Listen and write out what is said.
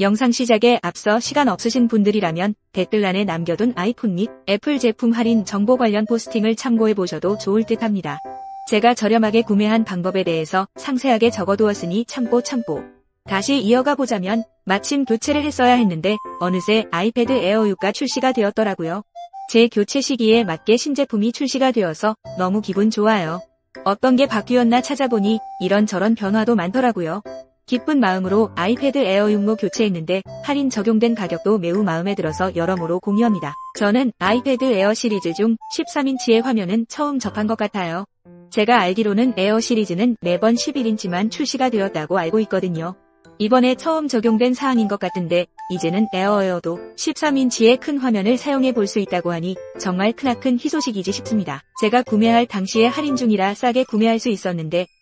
영상 시작에 앞서 시간 없으신 분들이라면 댓글란에 남겨둔 아이폰 및 애플 제품 할인 정보 관련 포스팅을 참고해 보셔도 좋을 듯 합니다. 제가 저렴하게 구매한 방법에 대해서 상세하게 적어두었으니 참고 참고. 다시 이어가 보자면 마침 교체를 했어야 했는데 어느새 아이패드 에어 6가 출시가 되었더라고요. 제 교체 시기에 맞게 신제품이 출시가 되어서 너무 기분 좋아요. 어떤 게 바뀌었나 찾아보니 이런저런 변화도 많더라고요. 기쁜 마음으로 아이패드 에어 6로 교체했는데 할인 적용된 가격도 매우 마음에 들어서 여러모로 공유합니다. 저는 아이패드 에어 시리즈 중 13인치의 화면은 처음 접한 것 같아요. 제가 알기로는 에어 시리즈는 매번 11인치만 출시가 되었다고 알고 있거든요. 이번에 처음 적용된 사항인 것 같은데 이제는 에어에어도 13인치의 큰 화면을 사용해 볼 수 있다고 하니 정말 크나큰 희소식이지 싶습니다. 제가 구매할 당시에 할인 중이라 싸게 구매할 수 있었는데